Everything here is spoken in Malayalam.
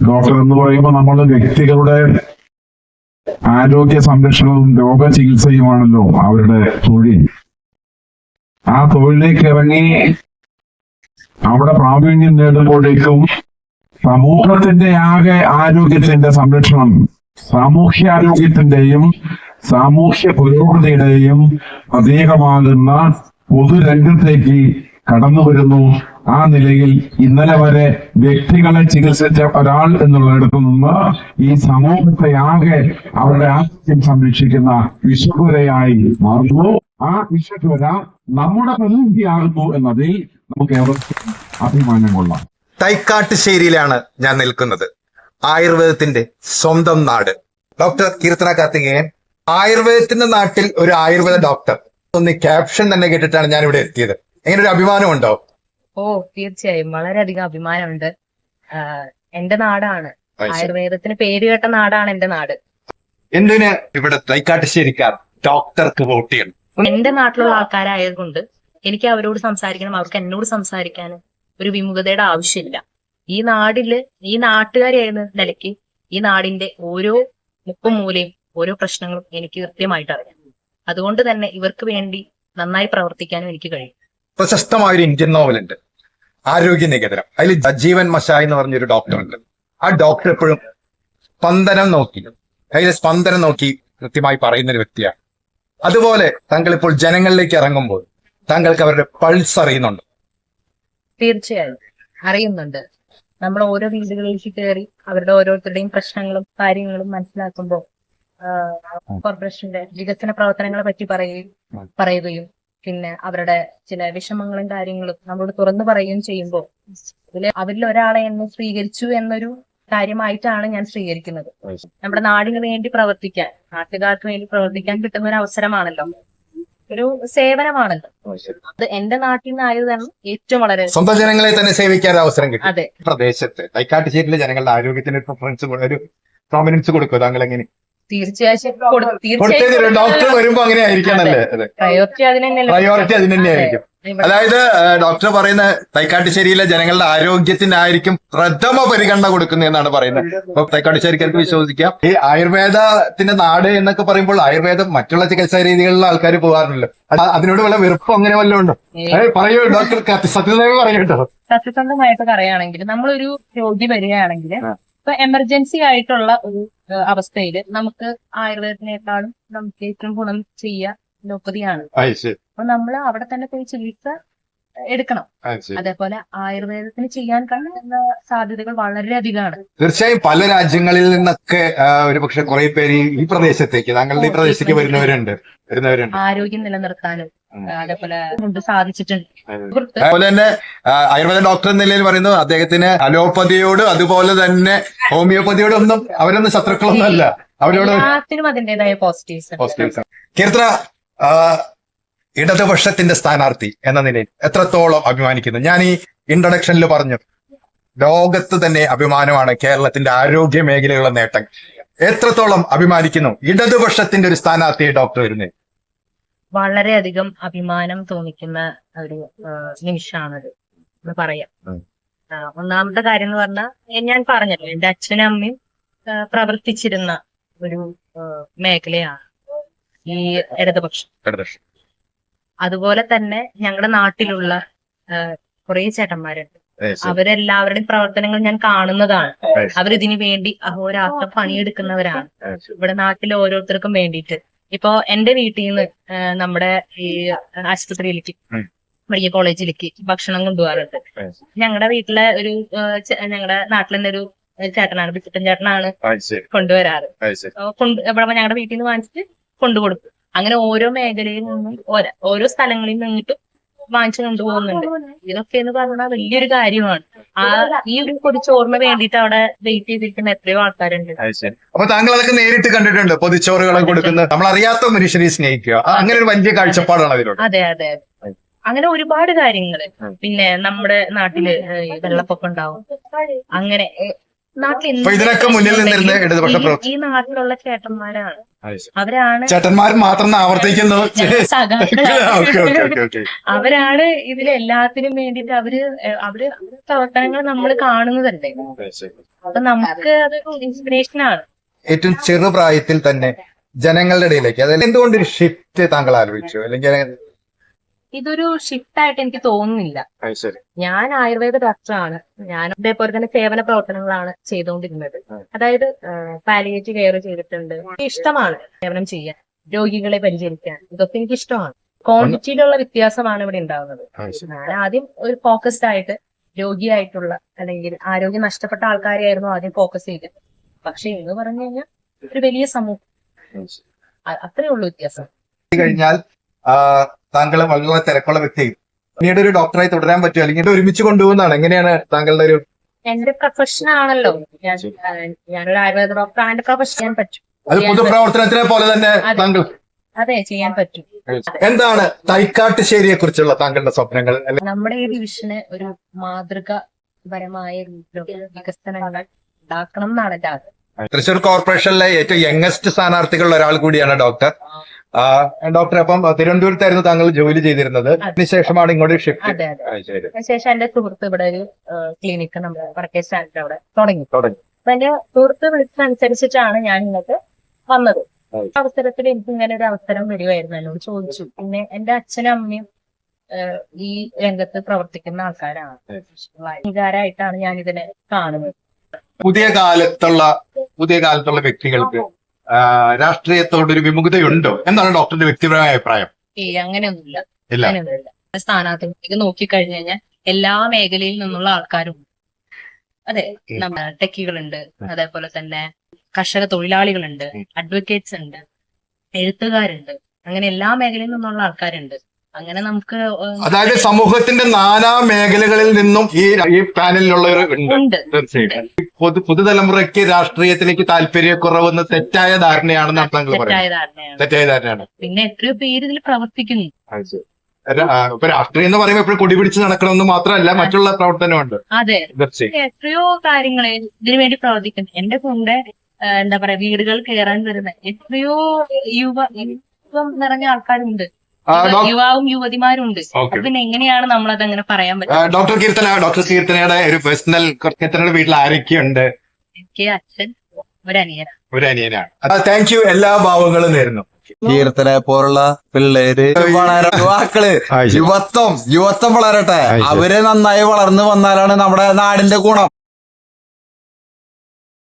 ഡോക്ടർ എന്ന് പറയുമ്പോൾ നമ്മൾ വ്യക്തികളുടെ ആരോഗ്യ സംരക്ഷണവും രോഗ ചികിത്സയുമാണല്ലോ അവരുടെ തൊഴിൽ. ആ തൊഴിലേക്ക് ഇറങ്ങി അവിടെ പ്രാവീണ്യം നേടുമ്പോഴേക്കും സമൂഹത്തിന്റെ ആകെ ആരോഗ്യത്തിന്റെ സംരക്ഷണം സാമൂഹ്യാരോഗ്യത്തിന്റെയും സാമൂഹ്യ പുരോഗതിയുടെയും പ്രതീകമാകുന്ന പൊതുരംഗത്തേക്ക് കടന്നു വരുന്നു ആ നിലയിൽ ഇന്നലെ വരെ വ്യക്തികളെ ചികിത്സിച്ച ഒരാൾ എന്നുള്ളിടത്തു നിന്ന് ഈ സമൂഹത്തെ ആകെ അവരുടെ ആരോഗ്യം സംരക്ഷിക്കുന്ന വിശ്വരയായി മാറുന്നു. ആ വിശ്വര നമ്മുടെ പ്രതിനിധിയാകുന്നു എന്നതിൽ നമുക്ക് ഏവർക്കും അഭിമാനം കൊള്ളാം തൈക്കാട്ടുശ്ശേരിയിലാണ് ഞാൻ നിൽക്കുന്നത്. ആയുർവേദത്തിന്റെ സ്വന്തം നാട്. ഡോക്ടർ കീർത്തന കാർത്തികേയൻ ആയുർവേദത്തിന്റെ നാട്ടിൽ ഒരു ആയുർവേദ ഡോക്ടർ. ഒന്ന് ക്യാപ്ഷൻ തന്നെ കേട്ടിട്ടാണ് ഞാൻ ഇവിടെ എത്തിയത്. എങ്ങനെ ഒരു അഭിമാനമുണ്ടോ? ഓ തീർച്ചയായും. വളരെയധികം അഭിമാനമുണ്ട്. എന്റെ നാടാണ്. ആയുർവേദത്തിന് പേര് കേട്ട നാടാണ് എന്റെ നാട്. എന്തിന് ഇവിടെ തൈക്കാട്ടുശ്ശേരിക്കാർ ഡോക്ടർക്ക് വോട്ട് ചെയ്യണം? എന്റെ നാട്ടിലുള്ള ആൾക്കാരായതുകൊണ്ട് എനിക്ക് അവരോട് സംസാരിക്കണം അവർക്ക് എന്നോട് സംസാരിക്കാൻ ഒരു വിമുഖതയുടെ ആവശ്യമില്ല. ഈ നാടിൽ ഈ നാട്ടുകാരെയായിരുന്ന നിലയ്ക്ക് ഈ നാടിന്റെ ഓരോ മുപ്പും മൂലയും ഓരോ പ്രശ്നങ്ങളും എനിക്ക് കൃത്യമായിട്ട് അറിയാം അതുകൊണ്ട് തന്നെ ഇവർക്ക് വേണ്ടി നന്നായി പ്രവർത്തിക്കാനും എനിക്ക് കഴിയും. പ്രശസ്തമായ ഒരു ഇന്ത്യൻ നോവലുണ്ട്. ആരോഗ്യ നികേതനം. അതിൽ ജീവൻ മഷായി എന്ന് പറഞ്ഞൊരു ഡോക്ടർ ഉണ്ട്. ആ ഡോക്ടർ എപ്പോഴും സ്പന്ദനം നോക്കി. അതിലെ സ്പന്ദനം നോക്കി കൃത്യമായി പറയുന്ന ഒരു വ്യക്തിയാണ്. അതുപോലെ താങ്കൾ ഇപ്പോൾ ജനങ്ങളിലേക്ക് ഇറങ്ങുമ്പോൾ താങ്കൾക്ക് അവരുടെ പൾസ് അറിയുന്നുണ്ട്. തീർച്ചയായും. അറിയുന്നുണ്ട്. നമ്മൾ ഓരോ വീടുകളിലേക്ക് കയറി അവരുടെ ഓരോരുത്തരുടെയും പ്രശ്നങ്ങളും കാര്യങ്ങളും മനസ്സിലാക്കുമ്പോൾ കോർപ്പറേഷന്റെ വികസന പ്രവർത്തനങ്ങളെ പറ്റി പറയുകയും പറയുകയും പിന്നെ അവരുടെ ചില വിഷമങ്ങളും കാര്യങ്ങളും നമ്മളോട് തുറന്നു പറയുകയും ചെയ്യുമ്പോൾ അതിൽ അവരിൽ ഒരാളെ എന്നെ സ്വീകരിച്ചു എന്നൊരു കാര്യമായിട്ടാണ് ഞാൻ സ്വീകരിക്കുന്നത്. നമ്മുടെ നാടിന് വേണ്ടി പ്രവർത്തിക്കാൻ നാട്ടുകാർക്ക് വേണ്ടി പ്രവർത്തിക്കാൻ കിട്ടുന്ന ഒരു അവസരമാണല്ലോ. ഒരു സേവനമാണല്ലോ. അത് എന്റെ നാട്ടിൽ നിന്നായതാണ് ഏറ്റവും വളരെ സ്വന്തം ജനങ്ങളെ തന്നെ സേവിക്കാൻ അവസരം കിട്ടും. അതെ. പ്രദേശത്ത് തൈക്കാട്ടുശ്ശേരിയിലെ ജനങ്ങളുടെ ആരോഗ്യത്തിന് ഒരു പ്രിഫറൻസ് ഒരു പ്രോമിനൻസ് കൊടുക്കും താങ്കൾ എങ്ങനെ തീർച്ചയായും കൊടു- തീർച്ചയായും ഡോക്ടർ വരുമ്പോ അങ്ങനെ ആയിരിക്കണല്ലേ പ്രയോറിറ്റി അതിന് പ്രയോറിറ്റി അതിന് തന്നെയായിരിക്കും അതായത് ഡോക്ടർ പറയുന്ന തൈക്കാട്ടുശ്ശേരിയിലെ ജനങ്ങളുടെ ആരോഗ്യത്തിനായിരിക്കും പ്രഥമ പരിഗണന കൊടുക്കുന്നതെന്നാണ് പറയുന്നത്. അപ്പൊ തൈക്കാട്ടുശ്ശേരിക്കാർക്ക് വിശ്വസിക്കാം. ഈ ആയുർവേദത്തിന്റെ നാട് എന്നൊക്കെ പറയുമ്പോൾ ആയുർവേദം മറ്റുള്ള ചികിത്സാ രീതികളിൽ ആൾക്കാർ പോകാറുണ്ടല്ലോ. അതിനോട് വല്ല വെറുപ്പം അങ്ങനെ വല്ലതും ഉണ്ടോ? പറയൂ ഡോക്ടർ സത്യസന്ധമായി പറയൂട്ടോ സത്യസന്ധമായിട്ട് പറയുകയാണെങ്കിൽ നമ്മളൊരു രോഗി വരികയാണെങ്കിൽ. ഇപ്പൊ എമർജൻസി ആയിട്ടുള്ള ഒരു അവസ്ഥയിൽ നമുക്ക് ആയുർവേദത്തിനേക്കാളും നമുക്ക് ഏറ്റവും ഗുണം ചെയ്യുക ലോപ്പതിയാണ് അത് അപ്പൊ നമ്മൾ അവിടെ തന്നെ പോയി ചികിത്സ എടുക്കണം. അതേപോലെ ആയുർവേദത്തിന് ചെയ്യാൻ കഴിയുന്ന സാധ്യതകൾ വളരെയധികമാണ്. തീർച്ചയായും പല രാജ്യങ്ങളിൽ നിന്നൊക്കെ ഒരു പക്ഷെ കുറെ പേര് ഈ- പ്രദേശത്തേക്ക് താങ്കളുടെ ഈ പ്രദേശത്തേക്ക് വരുന്നവരുണ്ട്. വരുന്നവരുണ്ട്. ആരോഗ്യം നിലനിർത്താനും അതേപോലെ സാധിച്ചിട്ടുണ്ട്. അതുപോലെ തന്നെ ആയുർവേദ ഡോക്ടർ എന്ന നിലയിൽ പറയുന്നു അദ്ദേഹത്തിന് അലോപ്പതിയോട് അതുപോലെ തന്നെ ഹോമിയോപ്പതിയോടൊന്നും അവരൊന്നും ശത്രുക്കളൊന്നും അല്ല. അവരോട് അതിന്റേതായ പോസിറ്റീവ്സ് കീർത്ത കീർത്തന ഇടതുപക്ഷത്തിന്റെ സ്ഥാനാർത്ഥി എന്ന നിലയിൽ എത്രത്തോളം അഭിമാനിക്കുന്നു. ഞാൻ ഈ ഇൻട്രൊഡക്ഷനിൽ പറഞ്ഞു ലോകത്ത് തന്നെ അഭിമാനമാണ് കേരളത്തിന്റെ ആരോഗ്യ മേഖലയുള്ള നേട്ടം. എത്രത്തോളം അഭിമാനിക്കുന്നു ഇടതുപക്ഷത്തിന്റെ ഒരു സ്ഥാനാർത്ഥി ഡോക്ടർ വരുന്നത് വളരെയധികം അഭിമാനം തോന്നിക്കുന്ന ഒരു നിമിഷമാണത്. എന്ന് പറയാം. ഒന്നാമത്തെ കാര്യം എന്ന് പറഞ്ഞാൽ ഞാൻ പറഞ്ഞല്ലോ എന്റെ അച്ഛനും അമ്മയും പ്രവർത്തിച്ചിരുന്ന ഒരു മേഖലയാണ് ഈ ഇടതുപക്ഷം. അതുപോലെ തന്നെ ഞങ്ങളുടെ നാട്ടിലുള്ള കുറെ ചേട്ടന്മാരുണ്ട്. അവരെല്ലാവരുടെയും പ്രവർത്തനങ്ങൾ ഞാൻ കാണുന്നതാണ്. അവർ അവരിതിനു വേണ്ടി അഹോരാത്രം പണിയെടുക്കുന്നവരാണ്. ഇവിടെ നാട്ടിലെ ഓരോരുത്തർക്കും വേണ്ടിയിട്ട്. ഇപ്പോ എന്റെ വീട്ടിൽ നിന്ന് നമ്മുടെ ഈ ആശുപത്രിയിലേക്ക്. മെഡിക്കൽ കോളേജിലേക്ക് ഭക്ഷണം കൊണ്ടുപോകാറുണ്ട്. ഞങ്ങളുടെ വീട്ടിലെ ഒരു ഞങ്ങളുടെ നാട്ടിൽ തന്നെ ഒരു ചേട്ടനാണ് ബിക്കുട്ടൻ ചേട്ടനാണ് കൊണ്ടുവരാറ്. കൊണ്ട് ഞങ്ങളുടെ വീട്ടിൽ നിന്ന് വാങ്ങിച്ചിട്ട് കൊണ്ടുകൊടുക്കും. അങ്ങനെ ഓരോ മേഖലയിൽ നിന്നും ഓരോ സ്ഥലങ്ങളിൽ നിന്നിട്ട് വാങ്ങിച്ചു കൊണ്ടുപോകുന്നുണ്ട് ഇതൊക്കെ എന്ന് പറഞ്ഞാൽ വലിയൊരു കാര്യമാണ്. ആ ഈ ഒരു പൊതിച്ചോറിന് വേണ്ടിയിട്ട് അവിടെ വെയിറ്റ് ചെയ്തിരിക്കുന്ന എത്രയോ ആൾക്കാരുണ്ട്. അപ്പൊ താങ്കൾ അതൊക്കെ നേരിട്ട് കണ്ടിട്ടുണ്ട് പൊതിച്ചോറുകളെ കൊടുക്കുന്ന. നമ്മൾ അറിയാത്ത മനുഷ്യരെ സ്നേഹിക്കുക അങ്ങനെ ഒരു വലിയ കാഴ്ചപ്പാടാണ് അതിലൂടെ. അതെ അതെ. അങ്ങനെ ഒരുപാട് കാര്യങ്ങൾ. പിന്നെ നമ്മുടെ നാട്ടിൽ വെള്ളപ്പൊക്കം ഉണ്ടാവും. അങ്ങനെ നാട്ടിൽ അപ്പൊ ഇതിനൊക്കെ മുന്നിൽ നിന്നിരുന്ന ഇടതുപക്ഷ ഈ- നാട്ടിലുള്ള ചേട്ടന്മാരാണ്. അവരാണ് ചേട്ടന്മാർ മാത്രം ആവർത്തിക്കുന്നു അവരാണ് ഇതിലെല്ലാത്തിനും എല്ലാത്തിനും വേണ്ടിയിട്ട് അവർ അവർ പ്രവർത്തനങ്ങൾ നമ്മൾ കാണുന്നതല്ലേ? അപ്പൊ നമുക്ക് അതൊരു ഇൻസ്പിറേഷൻ ആണ്. ഏറ്റവും ചെറുപ്രായത്തിൽ തന്നെ ജനങ്ങളുടെ ഇടയിലേക്ക് അതായത് എന്തുകൊണ്ട് ഒരു ഷിഫ്റ്റ് താങ്കൾ ആലോചിച്ചു? അല്ലെങ്കിൽ ഇതൊരു ഷിഫ്റ്റ് ആയിട്ട് എനിക്ക് തോന്നുന്നില്ല. ഞാൻ ആയുർവേദ ഡോക്ടറാണ്. ഞാൻ ഇതേപോലെ തന്നെ സേവന പ്രവർത്തനങ്ങളാണ് ചെയ്തുകൊണ്ടിരുന്നത്. അതായത് പാലിയേറ്റ് കെയർ ചെയ്തിട്ടുണ്ട്. എനിക്ക് ഇഷ്ടമാണ് സേവനം ചെയ്യാൻ രോഗികളെ പരിചരിക്കാൻ. ഇതൊക്കെ എനിക്ക് ഇഷ്ടമാണ്. ക്വാണ്ടിറ്റിയിലുള്ള വ്യത്യാസമാണ് ഇവിടെ ഉണ്ടാകുന്നത് ഞാൻ ആദ്യം ഒരു ഫോക്കസ്ഡ് ആയിട്ട് രോഗിയായിട്ടുള്ള അല്ലെങ്കിൽ ആരോഗ്യം നഷ്ടപ്പെട്ട ആൾക്കാരെയായിരുന്നു ആദ്യം ഫോക്കസ് ചെയ്തത്. പക്ഷെ എന്ന് പറഞ്ഞു കഴിഞ്ഞാൽ ഒരു വലിയ സമൂഹം. അത്രയേ അത്രേ ഉള്ളൂ വ്യത്യാസം. കഴിഞ്ഞാൽ താങ്കൾ വളരെ തിരക്കുള്ള വ്യക്തി. പിന്നീട് ഒരു ഡോക്ടറായി തുടരാൻ പറ്റുമോ? അല്ലെങ്കിൽ ഒരുമിച്ച് കൊണ്ടുപോകുന്നതാണ്. എങ്ങനെയാണ് താങ്കളുടെ ഒരു എന്റെ പ്രൊഫഷൻ ആണല്ലോ. ഞാൻ ഞാനൊരു ആയുർവേദ ഡോക്ടർ എന്റെ പ്രൊഫഷൻ പറ്റും. അത് പൊതുപ്രവർത്തനത്തിനെ പോലെ തന്നെ. താങ്കൾ അതെ ചെയ്യാൻ പറ്റും. എന്താണ് തൈക്കാട്ടുശ്ശേരിയെ കുറിച്ചുള്ള താങ്കളുടെ സ്വപ്നങ്ങൾ? നമ്മുടെ ഈ ഡിവിഷന് ഒരു മാതൃകപരമായ വികസനങ്ങൾ ഉണ്ടാക്കണം എന്നാണ് എന്റെ ആഗ്രഹം തൃശൂർ കോർപ്പറേഷനിലെ ഏറ്റവും യങ്ങസ്റ്റ് സ്ഥാനാർത്ഥികളിൽ ഒരാൾ കൂടിയാണ് ഡോക്ടർ ഡോക്ടർ അപ്പം തിരുവനന്തപുരത്തായിരുന്നു താങ്കൾ ജോലി ചെയ്തിരുന്നത്. അതിനുശേഷമാണ് ഇങ്ങോട്ട് ഷിഫ്റ്റ് അതെ അതെ. അതിനുശേഷം എന്റെ സുഹൃത്ത് ഇവിടെ ഒരു ക്ലിനിക്ക് നമ്മുടെ വടക്കേ സ്റ്റാൻഡിൽ അവിടെ തുടങ്ങി. തുടങ്ങി. അപ്പൊ എന്റെ സുഹൃത്ത് വിളിച്ചതനുസരിച്ചിട്ടാണ് ഞാൻ ഇങ്ങോട്ട് വന്നത്. അവസരത്തിൽ എനിക്ക് ഇങ്ങനെ ഒരു അവസരം വരുമായിരുന്നു എന്നോട് ചോദിച്ചു. പിന്നെ എന്റെ അച്ഛനും അമ്മയും ഈ രംഗത്ത് പ്രവർത്തിക്കുന്ന ആൾക്കാരാണ്. വികാരമായിട്ടാണ് ഞാൻ ഇതിനെ കാണുന്നത്. പുതിയ കാലത്തുള്ള പുതിയ കാലത്തുള്ള വ്യക്തികൾക്ക് രാഷ്ട്രീയത്തോടൊരു വിമുഖതയുണ്ടോ? എന്നാണ് ഡോക്ടറിന്റെ വ്യക്തിപരമായ അഭിപ്രായം? ഈ അങ്ങനെയൊന്നുമില്ല. ഇല്ല. അങ്ങനെയൊന്നുമില്ല. സ്ഥാനാർത്ഥിക്ക് നോക്കിക്കഴിഞ്ഞു കഴിഞ്ഞാൽ എല്ലാ മേഖലയിൽ നിന്നുള്ള ആൾക്കാരും അതെ ടെക്കികളുണ്ട്. അതേപോലെ തന്നെ കർഷക തൊഴിലാളികളുണ്ട് അഡ്വക്കേറ്റ്സ് ഉണ്ട് എഴുത്തുകാരുണ്ട്. അങ്ങനെ എല്ലാ മേഖലയിൽ നിന്നുള്ള ആൾക്കാരുണ്ട്. അങ്ങനെ നമുക്ക് അതായത് സമൂഹത്തിന്റെ നാനാ മേഖലകളിൽ നിന്നും ഈ ഈ പാനലിലുള്ളവർ ഉണ്ട്. പൊതു പുതുതലമുറയ്ക്ക് രാഷ്ട്രീയത്തിലേക്ക് താല്പര്യക്കുറവെന്ന് തെറ്റായ ധാരണയാണെന്നാണ് താങ്കൾ പറയുന്നത്. തെറ്റായ ധാരണയാണ്. ധാരണയാണ്. പിന്നെ എത്രയോ പേര് ഇതിൽ പ്രവർത്തിക്കുന്നു. ഇപ്പൊ രാഷ്ട്രീയം എന്ന് പറയുമ്പോൾ എപ്പോഴും കൊടിപിടിച്ച് നടക്കണമെന്ന് മാത്രമല്ല മറ്റുള്ള പ്രവർത്തനമുണ്ട്. അതെ. എത്രയോ കാര്യങ്ങൾ ഇതിനു വേണ്ടി പ്രവർത്തിക്കുന്നു. എന്റെ കൂടെ എന്താ പറയാ വീടുകൾ കയറാൻ വരുന്ന എത്രയോ യുവ യുവം നിറഞ്ഞ ആൾക്കാരുണ്ട്. യുവാവും യുവതിമാരുണ്ട്. പിന്നെ എങ്ങനെയാണ് നമ്മൾ അതങ്ങനെ പറയാൻ പറ്റുക ഡോക്ടർ കീർത്തന ഡോക്ടർ കീർത്തനയുടെ ഒരു പേഴ്സണൽ കീർത്തനയുടെ വീട്ടിൽ ആരൊക്കെയുണ്ട്? എനിക്ക് അച്ഛൻ താങ്ക് യു എല്ലാ ഭാവങ്ങളും നേരുന്നു. കീർത്തനെ പോലുള്ള പിള്ളേര് വളര യുവാക്കൾ യുവത്വം യുവത്വം വളരട്ടെ. അവർ നന്നായി വളർന്നു വന്നാലാണ് നമ്മുടെ നാടിന്റെ ഗുണം.